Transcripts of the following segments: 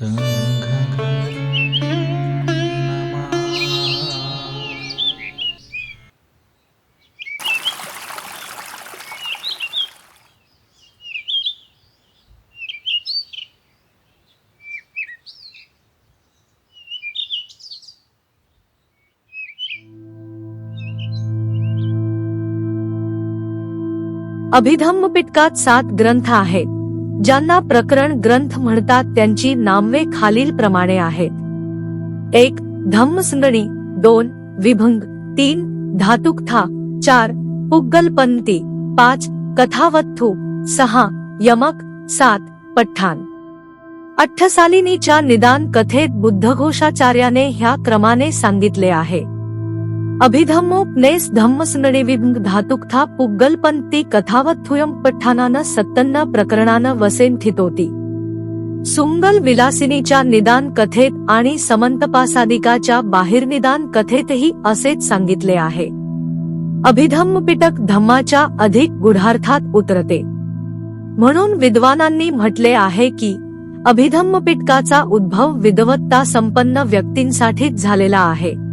अभिधम्म पिटकात सात ग्रंथ आहेत। ज्यांना प्रकरण ग्रंथ म्हणतात त्यांची नामवे खालील प्रमाणे आहेत. एक धम्मसंगणी. दोन विभंग. तीन धातुकथा. चार पुग्गलपंती पाच कथावत्थू. सहा यमक. सात पठ्ठाण अठ्ठसालिनीच्या निदान कथेत बुद्धघोषाचार्याने ह्या क्रमाने सांगितले आहे. अभिधम्मोपनेस धम्मसंगणी विभंग धातुकथा पुग्गलपंती कथावत्थुयम पठ्ठानानं प्रकरणानं वसेन थितोती। सुंगल विलासिनीच्या निदान कथेत आणि समंतपासादिकाच्या बाहेरनिदान कथेतही असेच सांगितले आहे। अभिधम्म पिटक धम्माच्या अधिक गुढार्थात उतरते। म्हणून विद्वानांनी म्हटले आहे की अभिधम्म पिटकाचा उद्भव विदवत्ता संपन्न व्यक्तींसाठीच झालेला आहे।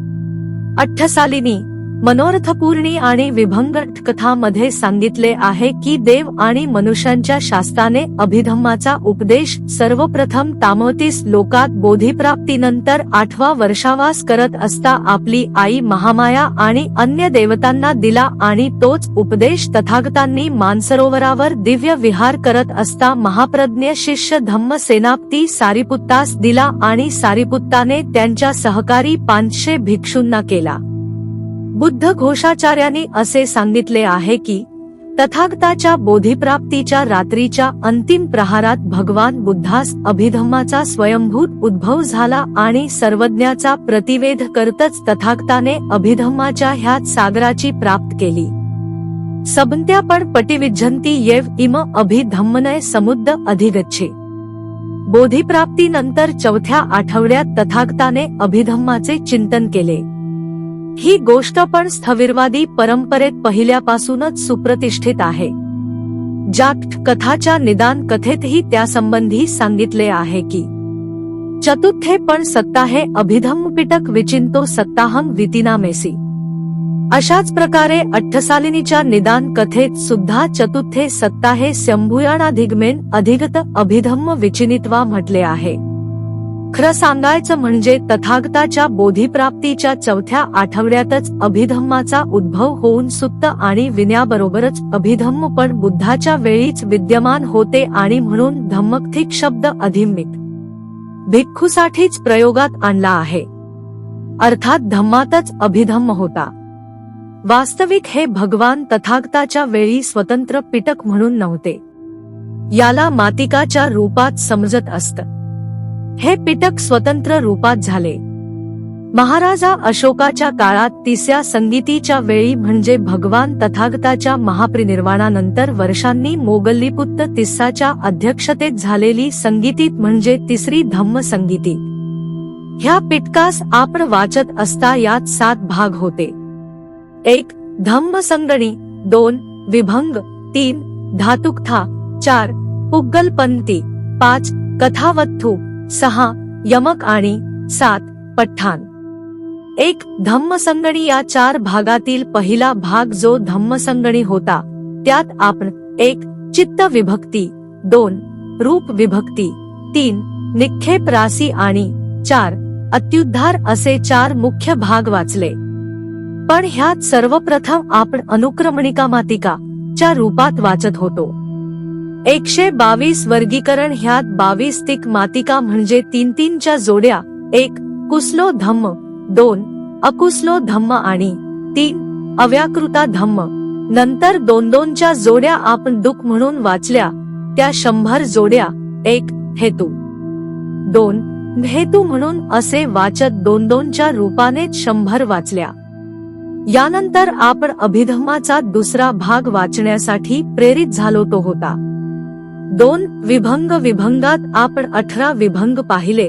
अठ्ठसालिनी मनोरथपूर्णी आणि विभंग कथामध्ये सांगितले आहे की देव आणि मनुष्यांच्या शास्त्राने अभिधम्माचा उपदेश सर्वप्रथम तामोतीस लोकात बोधीप्राप्तीनंतर आठवा वर्षावास करत असता आपली आई महामाया आणि अन्य देवतांना दिला आणि तोच उपदेश तथागतांनी मानसरोवरावर दिव्य विहार करत असता महाप्रज्ञ शिष्य धम्म सेनापती सारिपुत्तास दिला आणि सारिपुत्ताने त्यांच्या सहकारी पाचशे भिक्षूंना केला. बुद्ध घोषाचार्यांनी असे सांगितले आहे की तथागताच्या बोधिप्राप्तीच्या रात्रीच्या अंतिम प्रहारात भगवान बुद्धास अभिधम्माचा स्वयंभूत उद्भव झाला आणि सर्वज्ञाचा प्रतिवेध करतच तथागताने अभिधम्माच्या ह्यात सागराची प्राप्त केली. सबंत्या पण पटिविज्जंती येव इम अभिधम्मनय समुद्र अधिगच्छे. बोधिप्राप्तीनंतर चौथ्या आठवड्यात तथागताने अभिधम्माचे चिंतन केले. ही गोष्ट पण स्थविरवादी परंपरेत पहिल्यापासूनच सुप्रतिष्ठित आहे. जाट कथाच्या निदान कथेतही त्यासंबंधी सांगितले आहे की चतुर्थे पण सत्ता हे अभिधम्म पिटक विचिंतो सत्ताहम वितिनामेसी. अशाच प्रकारे अठ्ठसालिनीच्या निदान कथेत सुद्धा चतुर्थे सत्ता हे शंभुयाणाधिगमेन अधिगत अभिधम्म विचिनित्वा म्हटले आहे. खरं सांगायचं म्हणजे तथागताच्या बोधीप्राप्तीच्या चौथ्या आठवड्यातच अभिधम्माचा उद्भव होऊन सुप्त आणि विन्याबरोबरच अभिधम्म पण बुद्धाच्या वेळीच विद्यमान होते आणि म्हणून धम्मकथिक शब्द अधिमित. भिक्खूसाठीच प्रयोगात आणला आहे. अर्थात धम्मातच अभिधम्म होता. वास्तविक हे भगवान तथागताच्या वेळी स्वतंत्र पिटक म्हणून नव्हते. याला मातिकाच्या रूपात समजत असतं. हे पिटक स्वतंत्र रूपात झाले. महाराजा अशोकाच्या काळात तिसऱ्या संगीतीच्या वेळी म्हणजे भगवान तथागताच्या महापरिनिर्वाणानंतर वर्षांनी मोगल्लीपुत्त तिस्साच्या अध्यक्षतेत झालेली संगीतीत म्हणजे तिसरी धम्म संगीती ह्या पिटकास आपण वाचत असता यात सात भाग होते. एक धम्म संगणी दोन विभंग. तीन धातुकथा. चार पुग्गलपंती पाच कथावत्थू. सहा यमक आणि सात पठ्ठाण एक धम्मसंगणी या चार भागातील पहिला भाग जो धम्मसंगणी होता त्यात आपण एक चित्त विभक्ती दोन रूप विभक्ती तीन निक्षेप रासी आणि चार अत्युद्धार असे चार मुख्य भाग वाचले. पण ह्यात सर्वप्रथम आपण अनुक्रमणिका मातिका च्या रूपात वाचत होतो. एकशे बावीस वर्गीकरण ह्यात बावीस तिक मातिका म्हणजे तीन तीनच्या जोड्या एक कुसलो धम्म दोन अकुसलो धम्म आणि तीन अव्याकृता धम्म. नंतर दोन दोनच्या जोड्या आपण दुःख म्हणून वाचल्या त्या शंभर जोड्या एक हेतू. दोन हेतू म्हणून असे वाचत दोन दोनच्या रूपानेच शंभर वाचल्या. यानंतर आपण अभिधम्माचा दुसरा भाग वाचण्यासाठी प्रेरित झालो तो होता. दोन विभंग विभंगात आपण अठरा विभंग पाहिले.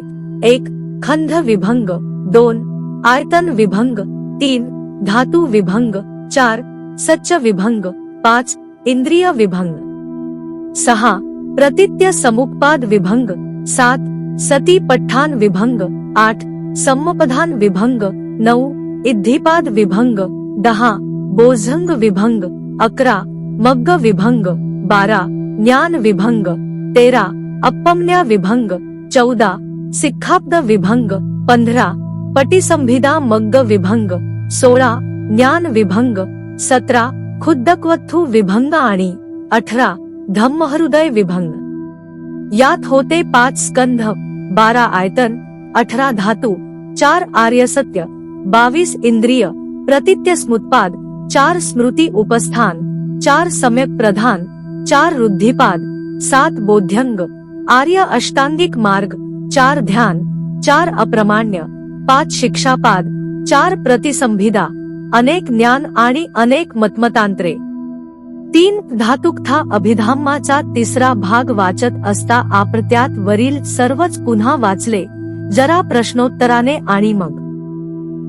एक खंड विभंग. दोन, आयतन विभंग. तीन, धातू विभंग. चार, सच्च विभंग. पाच, इंद्रिय विभंग. सहा, प्रतित्य समुपाद विभंग. सात, सती पठ्ठान विभंग. आठ, सम्मपधान विभंग. नऊ, इद्धिपाद विभंग. दहा, बोझंग विभंग. अकरा, मग्ग विभंग. बारा ज्ञान विभंग तेरा अपम्या विभंग चौदा सिक्खाब्द विभंग पंधरा पटिसंभिदा मग्ग विभंग सोळा ज्ञान विभंग सतरा खुद्दकवत्थू विभंग आणि अठरा धम्महृदय विभंग. यात होते पाच स्कंध बारा आयतन अठरा धातू चार आर्यसत्य बावीस इंद्रिय प्रतित्य स्मुत्पाद चार स्मृती उपस्थान चार सम्यक प्रधान चार रुद्धिपाद सात बोध्यंग आर्य अष्टांगिक मार्ग चार ध्यान चार अप्रमाण्य पाच शिक्षापाद चार प्रतिसंभिदा अनेक ज्ञान आणि अनेक मतमतांत्रे. तीन धातुकथा अभिधाम्माचा तिसरा भाग वाचत असता आपण त्यात वरील सर्वच पुन्हा वाचले जरा प्रश्नोत्तराने आणि मग.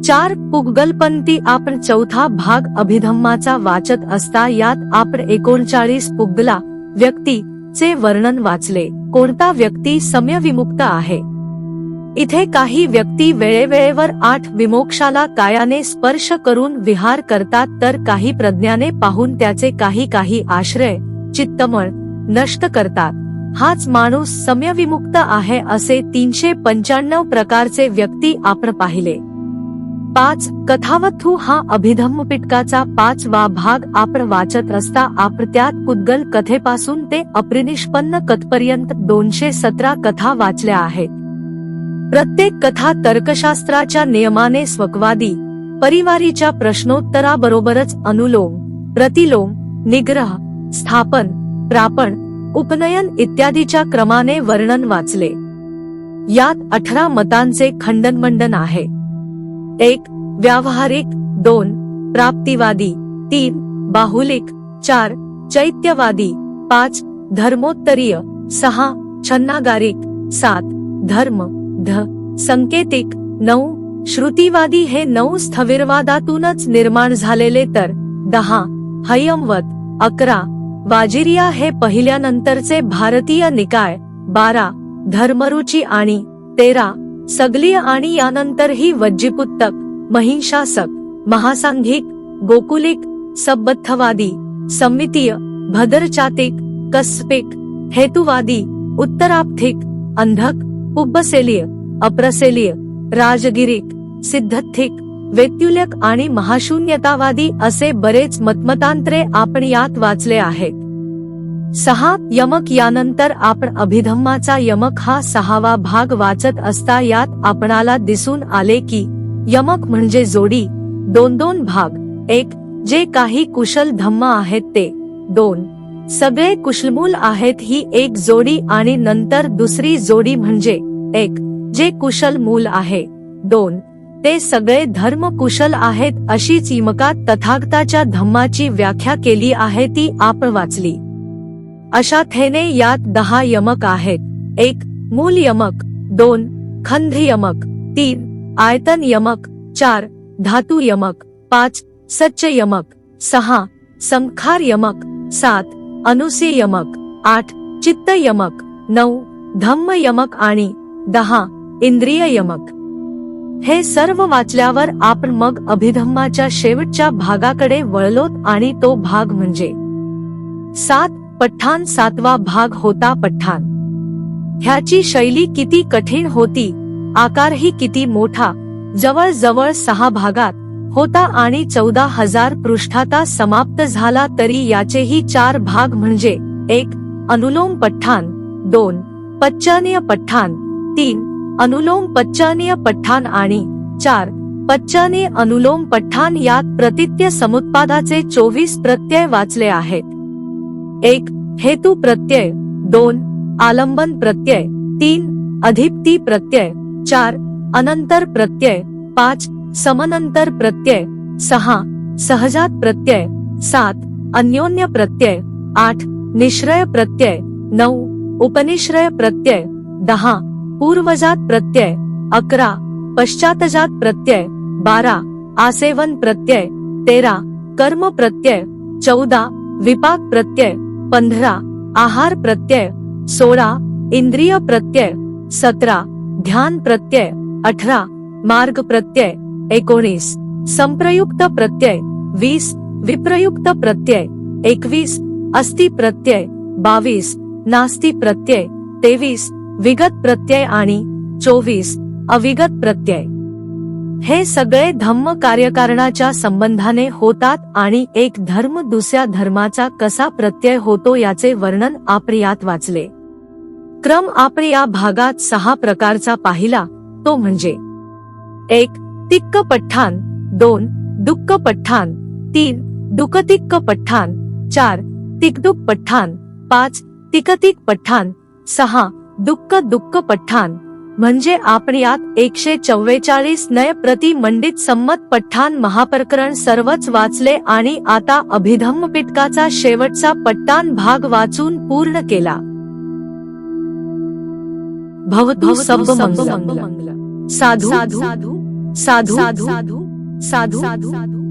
चार पुग्गलपंती आपण चौथा भाग अभिधम्माचा वाचत असता यात आपण एकोणचाळीस पुगला व्यक्ती चे वर्णन वाचले. कोणता व्यक्ती सम्यविमुक्त आहे? इथे काही व्यक्ती वेळेवेळेवर आठ विमोक्षाला कायाने स्पर्श करून विहार करतात तर काही प्रज्ञाने पाहून त्याचे काही काही आश्रय चित्तमळ नष्ट करतात. हाच माणूस सम्यविमुक्त आहे असे तीनशे पंच्याण्णव प्रकारचे व्यक्ती आपण पाहिले. पाच कथावथू हा अभिधम्म पिटकाचा पाचवा भाग आपण वाचत असता आपण त्यात कुद्गल कथेपासून ते अप्रिनिष्पन्न कथपर्यंत दोनशे सतरा कथा वाचल्या आहेत. प्रत्येक कथा तर्कशास्त्राच्या नियमाने स्वकवादी परिवारीच्या प्रश्नोत्तराबरोबरच अनुलोम प्रतिलोम निग्रह स्थापन प्रापण उपनयन इत्यादीच्या क्रमाने वर्णन वाचले. यात अठरा मतांचे खंडनमंडन आहे. एक व्यावहारिक. दोन प्राप्तिवादी. तीन बाहुलिक. चार चैत्यवादी. पाच धर्मोत्तरीय. सहा छन्नागारिक. सात धर्म. ध संकेतिक. नऊ श्रुतीवादी. हे नऊ स्थविरवादातूनच निर्माण झालेले तर दहा हयमवत अकरा वाजिरिया. हे पहिल्यानंतरचे भारतीय निकाय. बारा धर्मरुची आणि तेरा सगलीय आणि यानंतरही वज्जीपुत्तक महिंशासक महासांघिक गोकुलिक सबद्धवादी समितीय भदरचातिक कस्पिक हेतुवादी उत्तराप्थिक अंधक पुब्बसेलीय अप्रसेलीय राजगिरिक सिद्धथिक वेत्युलक आणि महाशून्यतावादी असे बरेच मतमतांत्रे आपण यात वाचले आहेत. सहा यमक यानंतर आपण अभिधम्माचा यमक हा सहावा भाग वाचत असता यात आपणाला दिसून आले की यमक म्हणजे जोडी दोन दोन भाग एक जे काही कुशल धम्म आहेत ते दोन सगळे कुशलमूल आहेत ही एक जोडी आणि नंतर दुसरी जोडी म्हणजे एक जे कुशल मूल आहे दोन ते सगळे धर्म कुशल आहेत अशीच यमकात तथागताच्या धम्माची व्याख्या केली आहे ती आपण वाचली. अशा थेने यात दहा यमक आहेत. एक मूल यमक. दोन खंध यमक. तीन आयतन यमक. चार धातू यमक. पाच सच्च यमक. सहा संखार यमक. सात अनुसे यमक. आठ चित्त यमक. नऊ धम्म यमक आणि दहा इंद्रिय यमक. हे सर्व वाचल्यावर आपण मग अभिधम्माच्या शेवटच्या भागाकडे वळलोत आणि तो भाग म्हणजे सात पठ्ठाण सातवा भाग होता पठ्ठाण ह्याची शैली किती कठीण होती आकारही किती मोठा जवळजवळ सहा भागात होता आणि चौदा हजार पृष्ठाता समाप्त झाला तरी याचेही चार भाग म्हणजे एक अनुलोम पठ्ठाण दोन पच्चानीय पठ्ठाण तीन अनुलोम पच्चानीय पठ्ठाण आणि चार पच्चानी अनुलोम पठ्ठाण यात प्रतित्य समुत्पादाचे चोवीस प्रत्यय वाचले आहेत. एक, हेतु प्रत्यय, दोन, आलंबन प्रत्यय, तीन, अधिप्ती प्रत्यय, चार, अनंतर प्रत्यय, पाच, समनंतर प्रत्यय, सहा, सहजात प्रत्यय, सात, अन्योन्य प्रत्यय, आठ, निश्रय प्रत्यय नऊ उपनिश्रय प्रत्यय, दहा, पूर्वजात प्रत्यय, अकरा पश्चातजात प्रत्यय, बारा, आसेवन प्रत्यय, तेरा, कर्म प्रत्यय, चौदा, विपाक प्रत्यय पंधरा, आहार प्रत्यय, सोळा, इंद्रिय प्रत्यय, सतरा, ध्यान प्रत्यय, अठरा, मार्ग प्रत्यय, एकोणीस, संप्रयुक्त प्रत्यय, वीस, विप्रयुक्त प्रत्यय, एकवीस अस्ति प्रत्यय, बावीस, नास्ती प्रत्यय, तेवीस, विगत प्रत्यय आणि चोवीस, अविगत प्रत्यय. हे सगळे धम्म कार्यकारणाच्या संबंधाने होतात आणि एक धर्म दुसऱ्या धर्माचा कसा प्रत्यय होतो याचे वर्णन आप्रियात वाचले. क्रम आपण या भागात सहा प्रकारचा पाहिला तो म्हणजे एक तिक्क पठ्ठान दोन दुक्क पठ्ठान तीन दुकतिक्क पठ्ठान चार तिकदुक पठ्ठान पाच तिकतिक पठ्ठान सहा दुक्क दुक्क पठ्ठान म्हणजे आपण यात एकशे चव्वेचाळीस नय प्रति मंडित संमत पठ्ठान महाप्रकरण सर्वच वाचले आणि आता अभिधम्म पिटकाचा शेवटचा पट्टान भाग वाचून पूर्ण केला. भवतु सब मंगल. साधू साधू साधू साधू साधू साधू.